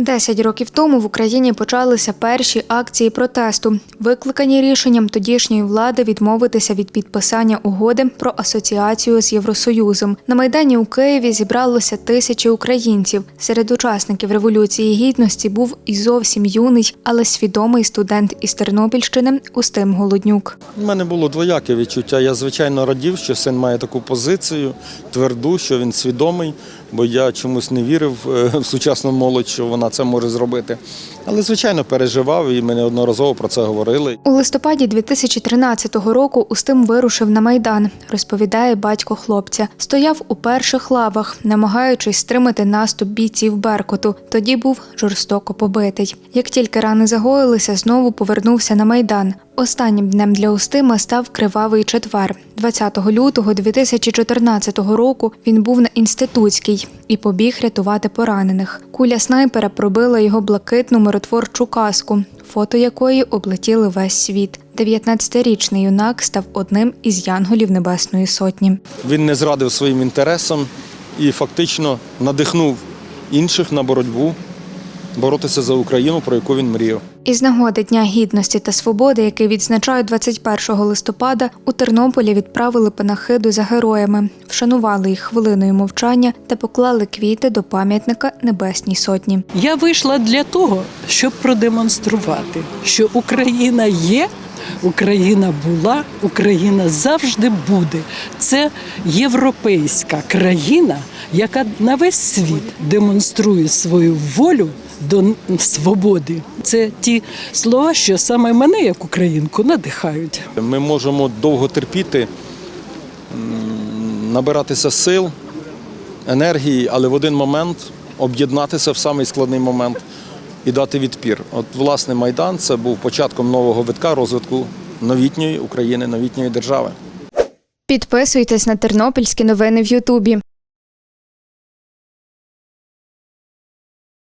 Десять років тому в Україні почалися перші акції протесту, викликані рішенням тодішньої влади відмовитися від підписання угоди про асоціацію з Євросоюзом. На майдані у Києві зібралося тисячі українців. Серед учасників революції гідності був і зовсім юний, але свідомий студент із Тернопільщини Устим Голоднюк. У мене було двояке відчуття. Я звичайно радів, що син має таку позицію тверду, що він свідомий, бо я чомусь не вірив е, в сучасну молодь, що вона це може зробити. Але звичайно переживав, і ми неодноразово про це говорили. У листопаді 2013 року Устим вирушив на майдан, розповідає батько хлопця. Стояв у перших лавах, намагаючись стримати наступ бійців Беркуту. Тоді був жорстоко побитий. Як тільки рани загоїлися, знову повернувся на майдан. Останнім днем для Устима став кривавий четвер. 20 лютого 2014 року він був на інститутській і побіг рятувати поранених. Куля снайпера пробила його блакитну миротворчу каску, фото якої облетіли весь світ. 19-річний юнак став одним із янголів Небесної Сотні. Він не зрадив своїм інтересам і фактично надихнув інших на боротьбу, боротися за Україну, про яку він мріяв. Із нагоди Дня гідності та свободи, який відзначають 21 листопада, у Тернополі відправили панахиду за героями, вшанували їх хвилиною мовчання та поклали квіти до пам'ятника Небесній Сотні. Я вийшла для того, щоб продемонструвати, що Україна є, Україна була, Україна завжди буде. Це європейська країна, яка на весь світ демонструє свою волю до свободи. Це ті слова, що саме мене, як українку, надихають. Ми можемо довго терпіти, набиратися сил, енергії, але в один момент об'єднатися в самий складний момент і дати відпір. От, власне, Майдан це був початком нового витка розвитку новітньої України, новітньої держави. Підписуйтесь на тернопільські новини в Ютубі.